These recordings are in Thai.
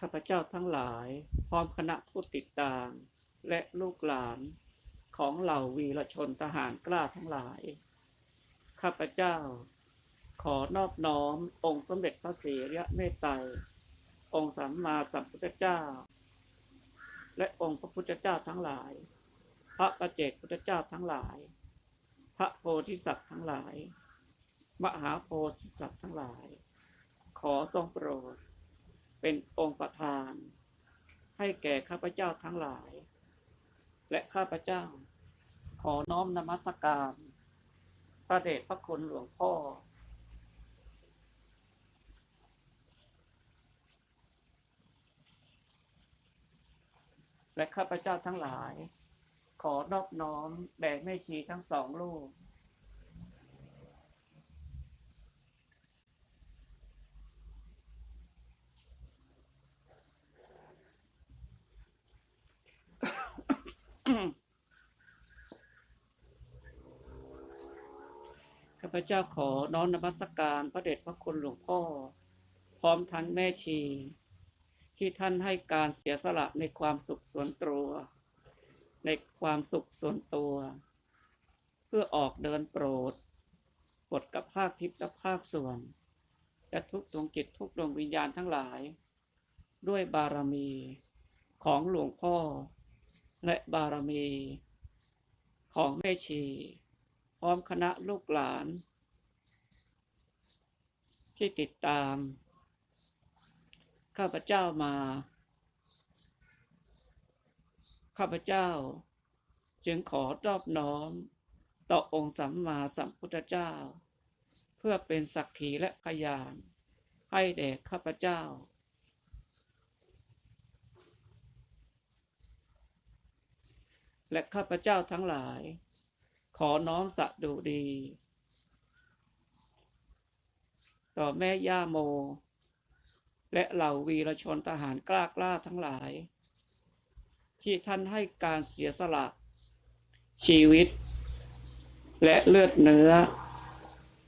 ข้าพเจ้าทั้งหลาย พร้อมคณะผู้ติดตาม และลูกหลานของเหล่าวีรชนทหารกล้าทั้งหลาย ข้าพเจ้า ขอนอบน้อมองค์สมเด็จพระศรีอริยเมตไตรองค์สัมมาสัมพุทธเจ้า และองค์พระพุทธเจ้าทั้งหลาย พระประเจกพุทธเจ้าทั้งหลาย พระโพธิสัตว์ทั้งหลาย มหาโพธิสัตว์ทั้งหลาย ขอทรงโปรด เป็นองค์ประธาน ให้แก่ข้าพเจ้าทั้งหลาย และข้าพเจ้า ขอน้อมนมัสการพระเดชพระคุณหลวงพ่อ และข้าพเจ้าทั้งหลาย ขอนอบน้อมแด่แม่ชีทั้งสองลูก ข้าพเจ้าขอน้อมนมัสการพระเดชพระคุณหลวงพ่อ พร้อมทั้งแม่ชี ที่ท่านให้การเสียสละในความสุขส่วนตัว ในความสุขส่วนตัว เพื่อออกเดินโปรดกดกับภาคทิพย์และภาคส่วนและทุกดวงจิตทุกดวงวิญญาณทั้งหลาย ด้วยบารมีของหลวงพ่อ และบารมีของแม่ชี พร้อมคณะลูกหลาน ที่ติดตาม ข้าพเจ้ามา ข้าพเจ้า จึงขอนอบน้อม ต่อองค์สัมมาสัมพุทธเจ้า เพื่อเป็นสักขีและพยานให้แด่ข้าพเจ้า และข้าพเจ้าทั้งหลาย ขอน้อมสะดุดี ต่อแม่ย่าโม และเหล่าวีรชนทหารกล้ากล้าทั้งหลาย ที่ท่านให้การเสียสละ ชีวิต และเลือดเนื้อ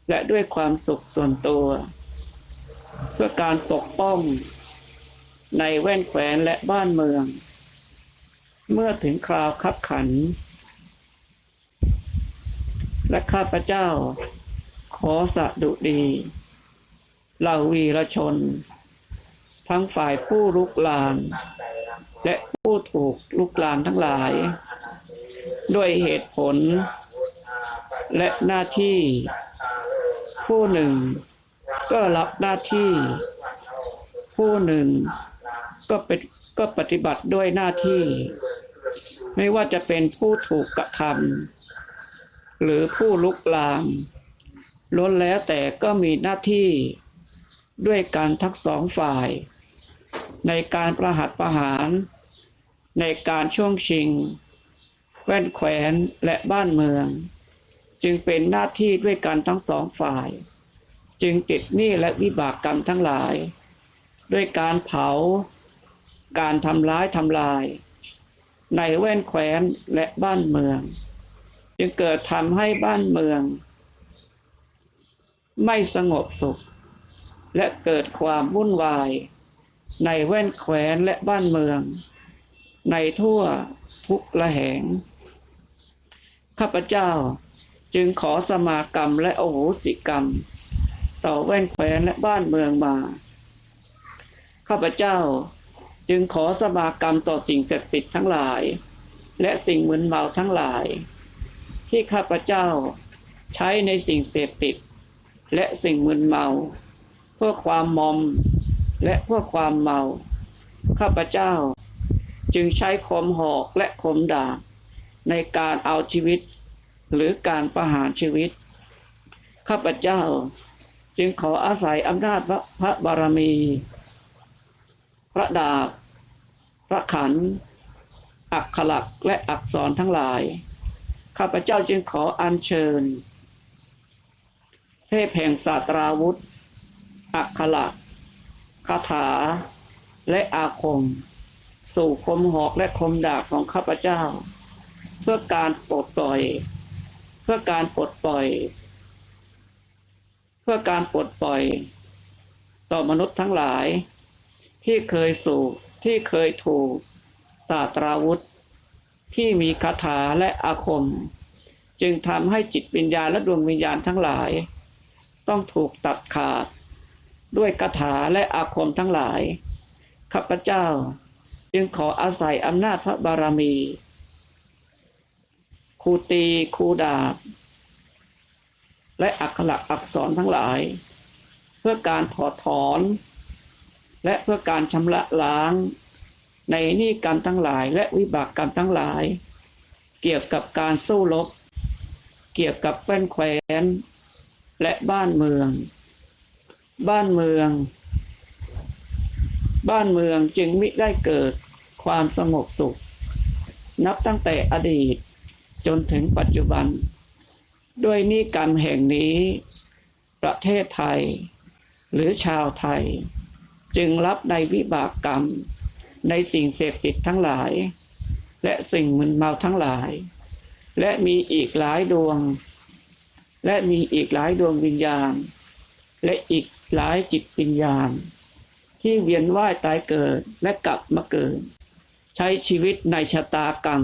และด้วยความสุขส่วนตัว เพื่อการปกป้องในแว่นแขวนและบ้านเมือง เมื่อถึงคราวคับขัน และข้าพเจ้า ขอสะดุดีเหล่าวีรชน ทั้งฝ่ายผู้ลุกลาน และผู้ถูกลุกลานทั้งหลาย ด้วยเหตุผล และหน้าที่ ผู้หนึ่ง ก็รับหน้าที่ ผู้หนึ่ง ก็เป็นก็ปฏิบัติด้วยหน้าที่ ไม่ว่าจะเป็นผู้ถูกกระทำหรือผู้ลุกลามล้วนแล้วแต่ก็มีหน้าที่ด้วยกันทั้งสองฝ่าย ในการประหัตประหาร ในการช่วงชิง แว่นแขวนและบ้านเมือง จึงเป็นหน้าที่ด้วยกันทั้งสองฝ่าย จึงติดหนี้และวิบากกรรมทั้งหลาย ด้วยการเผา การทำร้ายทำลาย ในแว่นแขวนและบ้านเมือง จึงเกิดทำให้บ้านเมือง ไม่สงบสุข และเกิดความวุ่นวาย ในแว่นแขวนและบ้านเมือง ในทั่วทุกละแหง ข้าพเจ้าจึงขอสมากรรมและโอโหสิกรรม ต่อแว่นแขวนและบ้านเมืองมา ข้าพเจ้า จึงขอสมากรรมต่อสิ่งเสพติดทั้งหลาย และสิ่งมึนเมาทั้งหลาย ที่ข้าพเจ้าใช้ในสิ่งเสพติด และสิ่งมึนเมา เพื่อความมอมและเพื่อความเมา ข้าพเจ้า จึงใช้คมหอกและคมดาบในการเอาชีวิต หรือการประหารชีวิต ข้าพเจ้า จึงขออาศัยอำนาจพระบารมี พระดาบ พระขันอักขลักษณ์และอักษรทั้งหลาย ข้าพเจ้าจึงขออัญเชิญ เทพแห่งศาสตราวุธ อักขลักษณ์คาถา และอาคม สู่คมหอกและคมดาบของข้าพเจ้า เพื่อการปลดปล่อย เพื่อการปลดปล่อย เพื่อการปลดปล่อย ต่อมนุษย์ทั้งหลาย ที่เคยสูบ ที่เคยถูกศาสตราวุธ ที่มีคาถาและอาคม จึงทำให้จิตวิญญาณและดวงวิญญาณทั้งหลาย ต้องถูกตัดขาด ด้วยคาถาและอาคมทั้งหลายข้าพเจ้าจึงขออาศัยอำนาจพระบารมีครูตีครูดาบ และอักขระอักษรทั้งหลาย เพื่อการถอดถอน และเพื่อการชำระล้าง ในนี้กรรมทั้งหลายและวิบากกรรมทั้งหลาย เกี่ยวกับการสู้รบเกี่ยวกับแป้นแควนและบ้านเมือง บ้านเมือง บ้านเมืองจึงมิได้เกิดความสงบสุข นับตั้งแต่อดีตจนถึงปัจจุบัน ด้วยนี้กรรมแห่งนี้ ประเทศไทย หรือชาวไทย จึงรับในวิบากกรรม ในสิ่งเสพติดทั้งหลาย และสิ่งมึนเมาทั้งหลาย และมีอีกหลายดวง และมีอีกหลายดวงวิญญาณ และอีกหลายจิตวิญญาณ ที่เวียนว่ายตายเกิดและกลับมาเกิด ใช้ชีวิตในชะตากรรม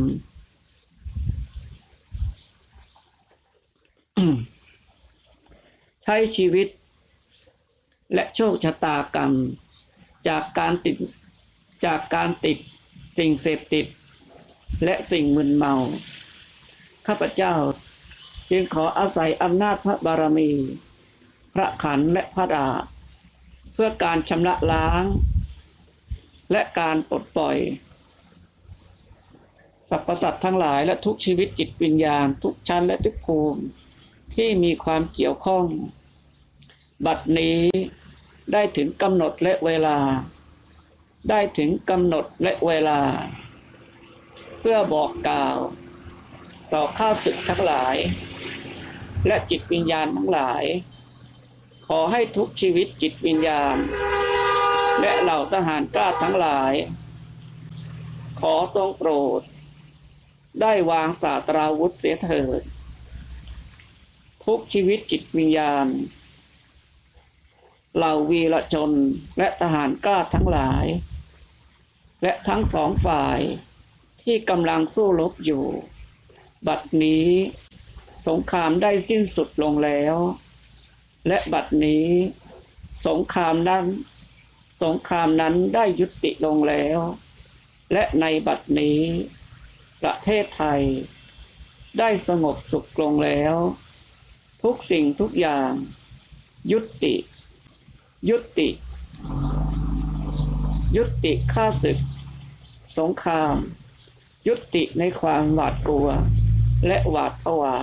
ใช้ชีวิตและโชคชะตากรรม จากการติดจากการติดสิ่งเสพติด และสิ่งมึนเมา ข้าพเจ้าจึงขออาศัยอำนาจพระบารมี พระขันและพระดา เพื่อการชำระล้าง และการปลดปล่อยสรรพสัตว์ทั้งหลายและทุกชีวิตจิตวิญญาณ ทุกชั้นและทุกภูมิที่มีความเกี่ยวข้อง บัดนี้ ได้ถึงกำหนดและเวลา ได้ถึงกำหนดและเวลา เพื่อบอกกล่าว ต่อข้าศึกทั้งหลาย และจิตวิญญาณทั้งหลาย ขอให้ทุกชีวิตจิตวิญญาณ และเหล่าทหารกล้าทั้งหลาย ขอทรงโปรด ได้วางศาสตราวุธเสียเถิดทุกชีวิตจิตวิญญาณ เหล่าวีรชนและทหารกล้าทั้งหลาย และทั้งสองฝ่ายที่กำลังสู้รบอยู่ บัดนี้สงครามได้สิ้นสุดลงแล้ว และบัดนี้ สงครามนั้น สงครามนั้นได้ยุติลงแล้ว และในบัดนี้ ประเทศไทย ได้สงบสุขลงแล้ว ทุกสิ่งทุกอย่าง ยุติ ยุติ ยุติฆ่าศึก สงคราม ยุติในความหวาดกลัว และหวาดผวา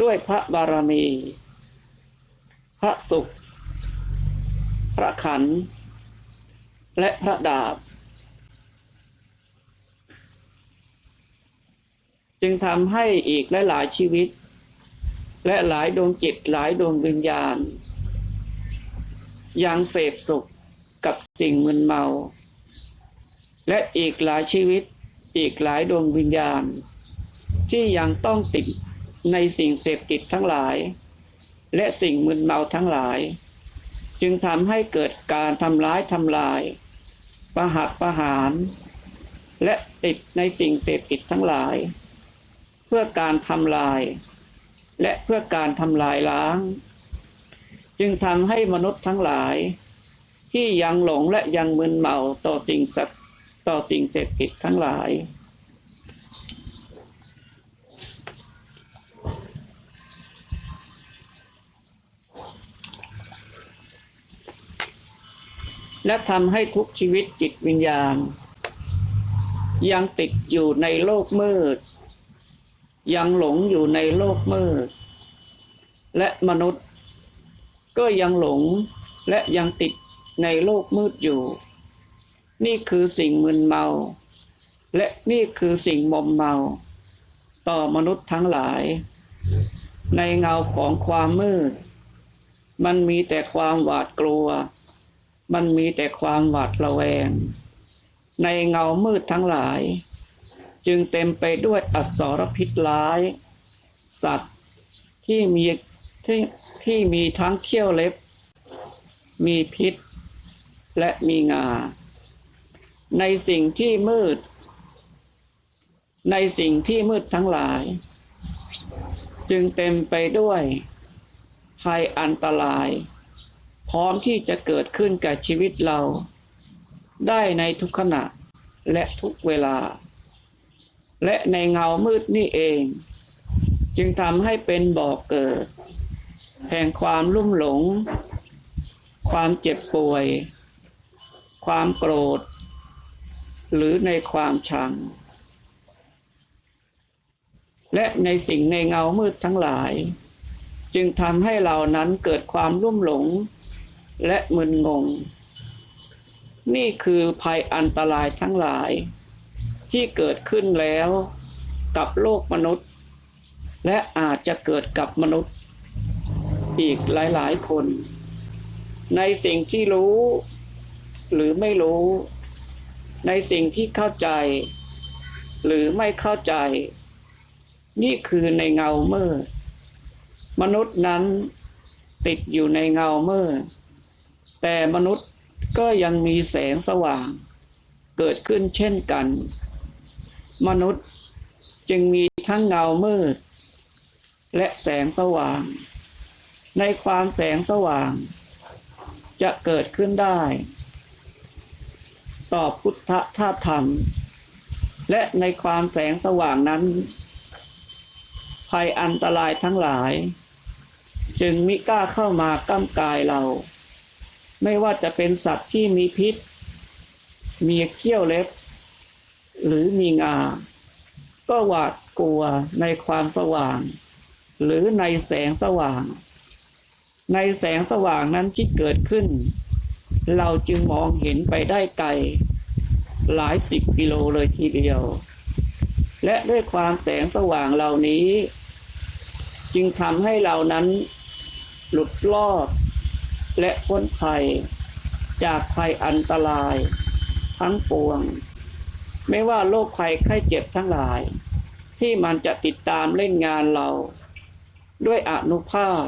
ด้วยพระบารมี พระสุข พระขันธ์และพระดาบ จึงทำให้อีกหลายๆชีวิต และหลายดวงจิตหลายดวงวิญญาณ ยังเสพสุขกับสิ่งมึนเมา และอีกหลายชีวิตอีกหลายดวงวิญญาณ ที่ยังต้องติดในสิ่งเสพติดทั้งหลาย และสิ่งมึนเมาทั้งหลาย จึงทำให้เกิดการทำร้ายทำลาย ประหัตประหาร และติดในสิ่งเสพติดทั้งหลาย เพื่อการทำลาย และเพื่อการทำลายล้าง จึงทำให้มนุษย์ทั้งหลาย ที่ยังหลงและยังมึนเมาต่อสิ่งสัตว์ต่อสิ่งเสพติดทั้งหลาย และทำให้ทุกชีวิตจิตวิญญาณ ยังติดอยู่ในโลกมืด ยังหลงอยู่ในโลกมืด และมนุษย์ ก็ยังหลงและยังติดในโลกมืดอยู่ นี่คือสิ่งมึนเมา และนี่คือสิ่งมอมเมา ต่อมนุษย์ทั้งหลาย ในเงาของความมืด มันมีแต่ความหวาดกลัว มันมีแต่ความหวาดระแวง ในเงามืดทั้งหลาย จึงเต็มไปด้วยอสรพิษร้าย สัตว์ที่มี ที่ที่มีทั้งเขี้ยวเล็บ มีพิษ และมีงา ในสิ่งที่มืด ในสิ่งที่มืดทั้งหลาย จึงเต็มไปด้วยภัยอันตราย พร้อมที่จะเกิดขึ้นกับชีวิตเรา ได้ในทุกขณะและทุกเวลา และในเงามืดนี่เอง จึงทำให้เป็นบ่อกเกิด แห่งความลุ่มหลง ความเจ็บป่วย ความโกรธ หรือในความชัง และในสิ่งในเงามืดทั้งหลาย จึงทำให้เรานั้นเกิดความลุ่มหลง และมึนงง นี่คือภัยอันตรายทั้งหลาย ที่เกิดขึ้นแล้วกับโลกมนุษย์ และอาจจะเกิดกับมนุษย์ อีกหลายๆคน ในสิ่งที่รู้ หรือไม่รู้ ในสิ่งที่เข้าใจ หรือไม่เข้าใจ นี่คือในเงาเมืดมนุษย์นั้นติดอยู่ในเงาเมืดแต่มนุษย์ก็ยังมีแสงสว่าง เกิดขึ้นเช่นกัน มนุษย์จึงมีทั้งเงามืด และแสงสว่าง ในความแสงสว่าง จะเกิดขึ้นได้ต่อพุทธธาตุธรรม และในความแสงสว่างนั้น ภัยอันตรายทั้งหลาย จึงมิกล้าเข้ามาก้ำกายเรา ไม่ว่าจะเป็นสัตว์ที่มีพิษ มีเขี้ยวเล็บ หรือมีงา ก็หวาดกลัวในความสว่าง หรือในแสงสว่าง ในแสงสว่างนั้นที่เกิดขึ้น เราจึงมองเห็นไปได้ไกล หลายสิบกิโลเลยทีเดียว และด้วยความแสงสว่างเหล่านี้ จึงทำให้เรานั้นหลุดรอด และพ้นภัย จากภัยอันตราย ทั้งปวง ไม่ว่าโรคภัยไข้เจ็บทั้งหลาย ที่มันจะติดตามเล่นงานเรา ด้วยอนุภาพ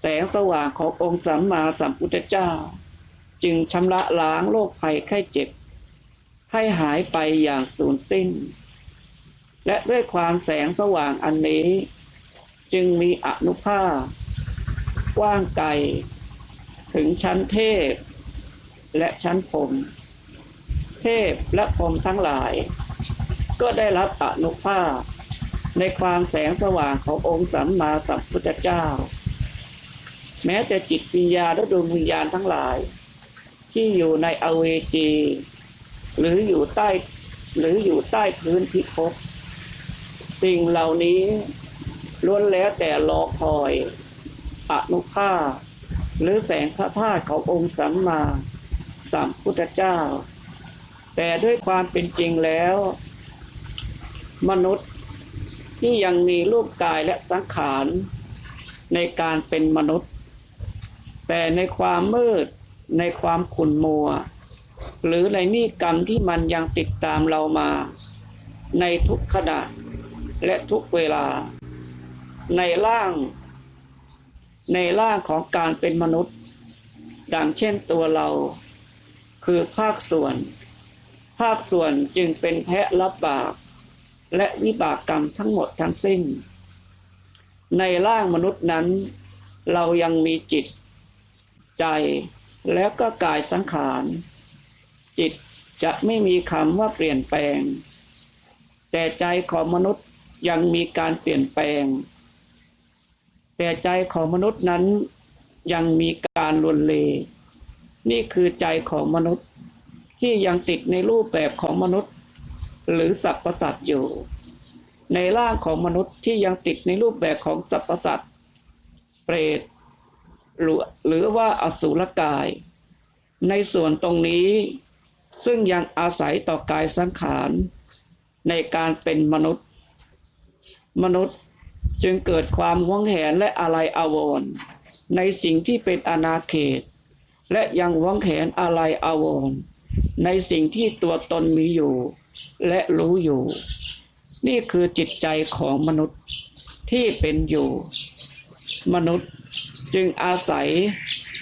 แสงสว่างขององค์สัมมาสัมพุทธเจ้า จึงชำระล้างโรคภัยไข้เจ็บ ให้หายไปอย่างสูญสิ้น และด้วยความแสงสว่างอันนี้ จึงมีอนุภาพกว้างไกล ถึงชั้นเทพ และชั้นพรมเทพและพรมทั้งหลาย ก็ได้รับอนุภาพในความแสงสว่างขององค์สัมมาสัมพุทธเจ้า แม้แต่จิตวิญญาณและดวงวิญญาณทั้งหลาย ที่อยู่ในอเวจี หรืออยู่ใต้หรืออยู่ใต้พื้นพิภพสิ่งเหล่านี้ล้วนแล้วแต่รอคอยอนุภาพหรือแสงพระธาตุขององค์สัมมาสัมพุทธเจ้า แต่ด้วยความเป็นจริงแล้ว มนุษย์ที่ยังมีรูปกายและสังขารในการเป็นมนุษย์ แต่ในความมืดในความขุ่นมัว หรือในนิกรรมที่มันยังติดตามเรามา ในทุกขณะและทุกเวลา ในร่าง ในร่างของการเป็นมนุษย์ ดังเช่นตัวเรา คือภาคส่วน ภาคส่วนจึงเป็นแพะรับบาปและวิบากกรรมทั้งหมดทั้งสิ้น ในร่างมนุษย์นั้น เรายังมีจิต ใจ และก็กายสังขาร จิตจะไม่มีคำว่าเปลี่ยนแปลง แต่ใจของมนุษย์ยังมีการเปลี่ยนแปลง แต่ใจของมนุษย์นั้นยังมีการลวนเล นี่คือใจของมนุษย์ที่ยังติดในรูปแบบของมนุษย์ หรือสัพพสัตว์อยู่ ในร่างของมนุษย์ที่ยังติดในรูปแบบของสัพพสัตว์เปรต หรือหรือว่าอสุรกาย ในส่วนตรงนี้ซึ่งยังอาศัยต่อกายสังขาร ในการเป็นมนุษย์ มนุษย์จึงเกิดความหวงแหนและอะไรอาวรณ์ในสิ่งที่เป็นอาณาเขต และยังหวงแหนอะไรอาวรณ์ในสิ่งที่ตัวตนมีอยู่ และรู้อยู่ นี่คือจิตใจของมนุษย์ที่เป็นอยู่ มนุษย์ จึงอาศัย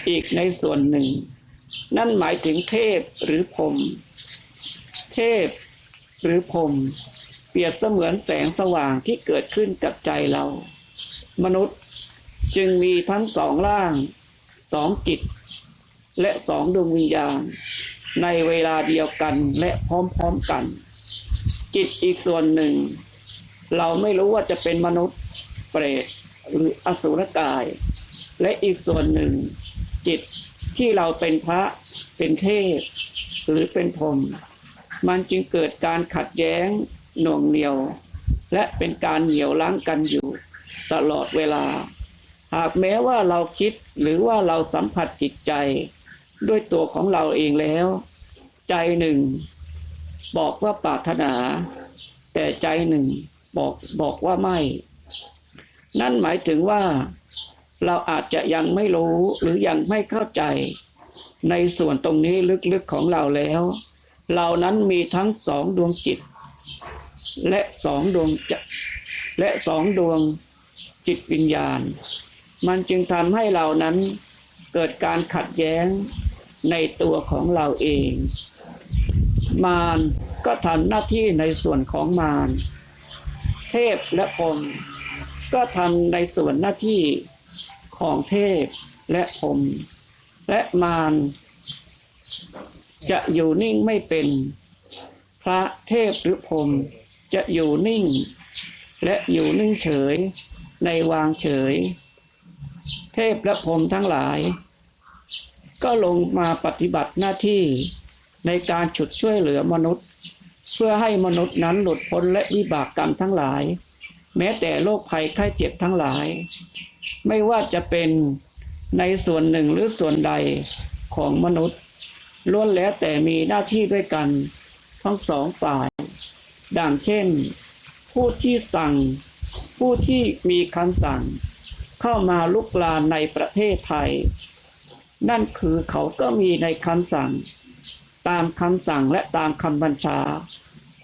อีกในส่วนหนึ่ง นั่นหมายถึงเทพหรือพรมเทพหรือพรมเปรียบเสมือนแสงสว่างที่เกิดขึ้นกับใจเรา มนุษย์จึงมีทั้งสองร่างสองจิต และสองดวงวิญญาณ ในเวลาเดียวกันและพร้อมๆกัน จิตอีกส่วนหนึ่ง เราไม่รู้ว่าจะเป็นมนุษย์เปรตหรืออสุรกาย และอีกส่วนหนึ่งจิตที่เราเป็นพระเป็นเทพ หรือเป็นพรหมมันจึงเกิดการขัดแย้งหน่วงเหนียว และเป็นการเหนียวล้างกันอยู่ตลอดเวลา หากแม้ว่าเราคิดหรือว่าเราสัมผัสจิตใจ ด้วยตัวของเราเองแล้ว ใจหนึ่ง บอกว่าปรารถนา แต่ใจหนึ่งบอกบอกว่าไม่ นั่นหมายถึงว่า เราอาจจะยังไม่รู้หรือยังไม่เข้าใจ ในส่วนตรงนี้ลึกๆของเราแล้ว เรานั้นมีทั้งสองดวงจิต และสองดวงและสองดวงจิตวิญญาณ มันจึงทำให้เรานั้นเกิดการขัดแย้งในตัวของเราเอง มารก็ทำหน้าที่ในส่วนของมารเทพและพรมก็ทำในส่วนหน้าที่ ของเทพและพรมและมารจะอยู่นิ่งไม่เป็น พระเทพหรือพรมจะอยู่นิ่ง และอยู่นิ่งเฉยในวางเฉย เทพและพรมทั้งหลาย ก็ลงมาปฏิบัติหน้าที่ในการฉุดช่วยเหลือมนุษย์ เพื่อให้มนุษย์นั้นหลุดพ้นและวิบากกรรมทั้งหลาย แม้แต่โรคภัยไข้เจ็บทั้งหลาย ไม่ว่าจะเป็นในส่วนหนึ่งหรือส่วนใดของมนุษย์ล้วนแล้วแต่มีหน้าที่ด้วยกันทั้งสองฝ่าย ดังเช่น ผู้ที่สั่ง ผู้ที่มีคำสั่ง เข้ามาลุกลานในประเทศไทย นั่นคือเขาก็มีในคำสั่ง ตามคำสั่งและตามคำบัญชา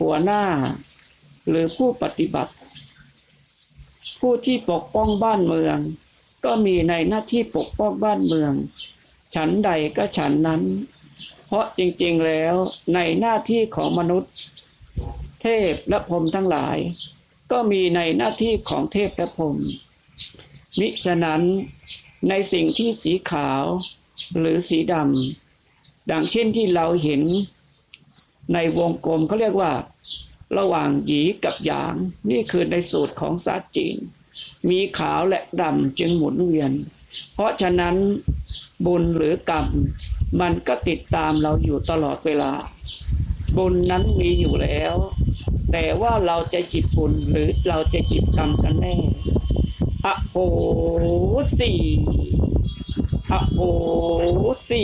หัวหน้า หรือผู้ปฏิบัติ ผู้ที่ปกป้องบ้านเมือง ก็มีในหน้าที่ปกป้องบ้านเมือง ฉันใดก็ฉันนั้น เพราะจริงๆแล้วในหน้าที่ของมนุษย์ เทพและพรมทั้งหลาย ก็มีในหน้าที่ของเทพและพรมมิฉะนั้นในสิ่งที่สีขาวหรือสีดำดังเช่นที่เราเห็นในวงกลมเขาเรียกว่า ระหว่างหยีกับหยาง นี่คือในสูตรของศาสตร์จีน มีขาวและดำจึงหมุนเวียน เพราะฉะนั้นบุญหรือกรรม มันก็ติดตามเราอยู่ตลอดเวลา บุญนั้นมีอยู่แล้ว แต่ว่าเราจะจิตบุญหรือเราจะจิตกรรมกันแน่อะโหสีอะโหสี